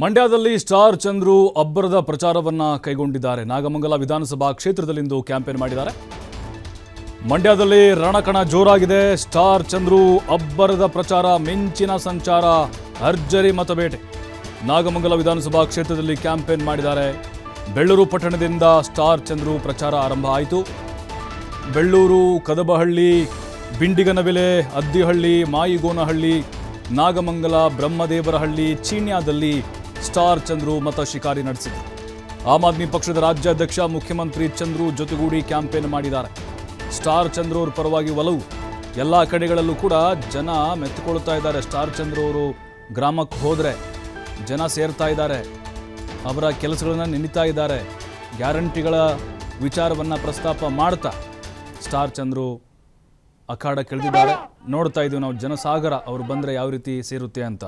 ಮಂಡ್ಯದಲ್ಲಿ ಸ್ಟಾರ್ ಚಂದ್ರು ಅಬ್ಬರದ ಪ್ರಚಾರವನ್ನ ಕೈಗೊಂಡಿದ್ದಾರೆ. ನಾಗಮಂಗಲ ವಿಧಾನಸಭಾ ಕ್ಷೇತ್ರದಲ್ಲಿಂದು ಕ್ಯಾಂಪೇನ್ ಮಾಡಿದ್ದಾರೆ. ಮಂಡ್ಯದಲ್ಲಿ ರಣಕಣ ಜೋರಾಗಿದೆ. ಸ್ಟಾರ್ ಚಂದ್ರು ಅಬ್ಬರದ ಪ್ರಚಾರ, ಮಿಂಚಿನ ಸಂಚಾರ, ಅರ್ಜರಿ ಮತಬೇಟೆ ನಾಗಮಂಗಲ ವಿಧಾನಸಭಾ ಕ್ಷೇತ್ರದಲ್ಲಿ ಕ್ಯಾಂಪೇನ್ ಮಾಡಿದ್ದಾರೆ. ಬೆಳ್ಳೂರು ಪಟ್ಟಣದಿಂದ ಸ್ಟಾರ್ ಚಂದ್ರು ಪ್ರಚಾರ ಆರಂಭ ಆಯಿತು. ಬೆಳ್ಳೂರು, ಕದಬಹಳ್ಳಿ, ಬಿಂಡಿಗನಬೆಲೆ, ಅದ್ದಿಹಳ್ಳಿ, ಮಾಯಿಗೋನಹಳ್ಳಿ, ನಾಗಮಂಗಲ, ಬ್ರಹ್ಮದೇವರಹಳ್ಳಿ ಚೀಣ್ಯಾದಲ್ಲಿ ಸ್ಟಾರ್ ಚಂದ್ರು ಮತ ಶಿಕಾರಿ ನಡೆಸಿದರು. ಆಮ್ ಆದ್ಮಿ ಪಕ್ಷದ ರಾಜ್ಯಾಧ್ಯಕ್ಷ ಮುಖ್ಯಮಂತ್ರಿ ಚಂದ್ರು ಜೊತೆಗೂಡಿ ಕ್ಯಾಂಪೇನ್ ಮಾಡಿದ್ದಾರೆ. ಸ್ಟಾರ್ ಚಂದ್ರು ಅವ್ರ ಪರವಾಗಿ ಒಲವು. ಎಲ್ಲ ಕಡೆಗಳಲ್ಲೂ ಕೂಡ ಜನ ಮೆತ್ತುಕೊಳ್ತಾ ಇದ್ದಾರೆ. ಸ್ಟಾರ್ ಚಂದ್ರು ಅವರು ಗ್ರಾಮಕ್ಕೆ ಹೋದರೆ ಜನ ಸೇರ್ತಾ ಇದ್ದಾರೆ. ಅವರ ಕೆಲಸಗಳನ್ನು ನೆನೀತಾ ಇದ್ದಾರೆ. ಗ್ಯಾರಂಟಿಗಳ ವಿಚಾರವನ್ನು ಪ್ರಸ್ತಾಪ ಮಾಡ್ತಾ ಸ್ಟಾರ್ ಚಂದ್ರು ಅಖಾಡ ಕೆಳೆದಿದ್ದಾರೆ. ನೋಡ್ತಾ ಇದ್ದೀವಿ ನಾವು. ಜನಸಾಗರ ಅವರು ಬಂದರೆ ಯಾವ ರೀತಿ ಸೇರುತ್ತೆ ಅಂತ.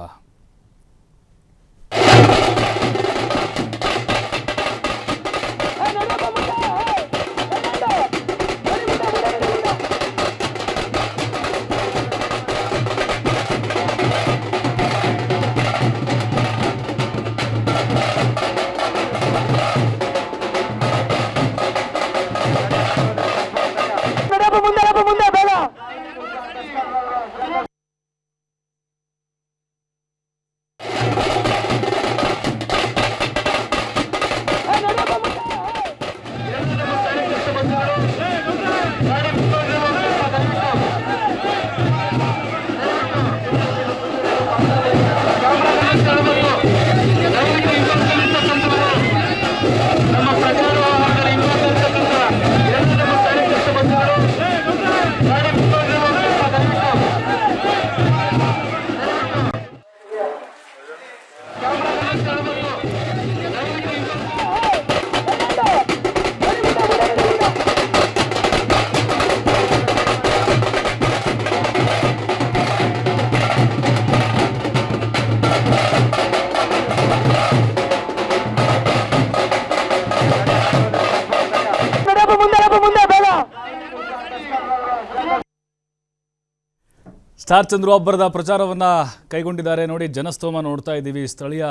ಸ್ಟಾರ್ ಚಂದ್ರು ಅಬ್ಬರದ ಪ್ರಚಾರವನ್ನ ಕೈಗೊಂಡಿದ್ದಾರೆ. ನೋಡಿ, ಜನಸ್ತೋಮ ನೋಡ್ತಾ ಇದ್ದೀವಿ. ಸ್ಥಳೀಯ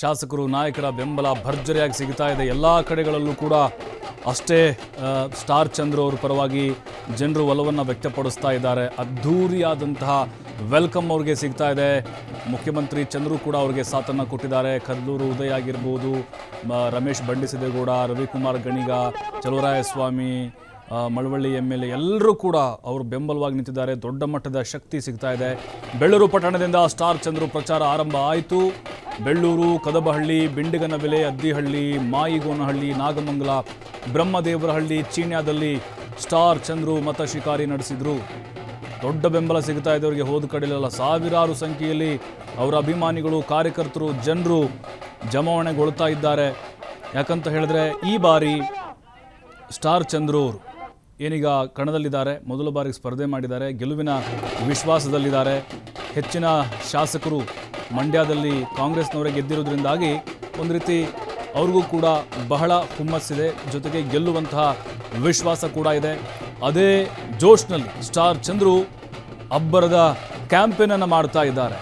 ಶಾಸಕರು, ನಾಯಕರ ಬೆಂಬಲ ಭರ್ಜರಿಯಾಗಿ ಸಿಗ್ತಾ ಇದೆ. ಎಲ್ಲ ಕಡೆಗಳಲ್ಲೂ ಕೂಡ ಅಷ್ಟೇ ಸ್ಟಾರ್ ಚಂದ್ರು ಅವ್ರ ಪರವಾಗಿ ಜನರು ಒಲವನ್ನು ವ್ಯಕ್ತಪಡಿಸ್ತಾ ಇದ್ದಾರೆ. ಅದ್ಧೂರಿಯಾದಂತಹ ವೆಲ್ಕಮ್ ಅವ್ರಿಗೆ ಸಿಗ್ತಾ ಇದೆ. ಮುಖ್ಯಮಂತ್ರಿ ಚಂದ್ರು ಕೂಡ ಅವ್ರಿಗೆ ಸಾಥನ್ನು ಕೊಟ್ಟಿದ್ದಾರೆ. ಕಲ್ಲೂರು ಉದಯ ಆಗಿರ್ಬೋದು Ramesh Bandisiddegowda, Ravikumar Ganiga, Cheluvarayaswamy Malavalli M L A ಎಲ್ಲರೂ ಕೂಡ ಅವರು ಬೆಂಬಲವಾಗಿ ನಿಂತಿದ್ದಾರೆ. ದೊಡ್ಡ ಮಟ್ಟದ ಶಕ್ತಿ ಸಿಗ್ತಾ ಇದೆ. ಬೆಳ್ಳೂರು ಪಟ್ಟಣದಿಂದ ಸ್ಟಾರ್ ಚಂದ್ರು ಪ್ರಚಾರ ಆರಂಭ ಆಯಿತು. ಬೆಳ್ಳೂರು, ಕದಬಹಳ್ಳಿ, ಬಿಂಡಿಗನಬೆಲೆ, ಅದ್ದಿಹಳ್ಳಿ, ಮಾಯಿಗೋನಹಳ್ಳಿ, ನಾಗಮಂಗಲ, ಬ್ರಹ್ಮದೇವರಹಳ್ಳಿ, ಚೀನ್ಯಾದಲ್ಲಿ ಸ್ಟಾರ್ ಚಂದ್ರು ಮತ ಶಿಕಾರಿ ನಡೆಸಿದರು. ದೊಡ್ಡ ಬೆಂಬಲ ಸಿಗ್ತಾ ಇದೆ ಅವರಿಗೆ ಹೋದ ಕಡೆಯಲ್ಲ ಸಾವಿರಾರು ಸಂಖ್ಯೆಯಲ್ಲಿ ಅವರ ಅಭಿಮಾನಿಗಳು, ಕಾರ್ಯಕರ್ತರು, ಜನರು ಜಮಾವಣೆಗೊಳ್ತಾ ಇದ್ದಾರೆ. ಯಾಕಂತ ಹೇಳಿದ್ರೆ ಈ ಬಾರಿ ಸ್ಟಾರ್ ಚಂದ್ರು ಅವರು ಏನೀಗ ಕಣದಲ್ಲಿದ್ದಾರೆ, ಮೊದಲ ಬಾರಿಗೆ ಸ್ಪರ್ಧೆ ಮಾಡಿದ್ದಾರೆ, ಗೆಲುವಿನ ವಿಶ್ವಾಸದಲ್ಲಿದ್ದಾರೆ. ಹೆಚ್ಚಿನ ಶಾಸಕರು ಮಂಡ್ಯದಲ್ಲಿ ಕಾಂಗ್ರೆಸ್ನವರೇ ಗೆದ್ದಿರೋದ್ರಿಂದಾಗಿ ಒಂದು ರೀತಿ ಅವ್ರಿಗೂ ಕೂಡ ಬಹಳ ಹುಮ್ಮಸ್ಸಿದೆ, ಜೊತೆಗೆ ಗೆಲ್ಲುವಂತಹ ವಿಶ್ವಾಸ ಕೂಡ ಇದೆ. ಅದೇ ಜೋಶ್ನಲ್ಲಿ ಸ್ಟಾರ್ ಚಂದ್ರು ಅಬ್ಬರದ ಕ್ಯಾಂಪೇನನ್ನು ಮಾಡ್ತಾ ಇದ್ದಾರೆ.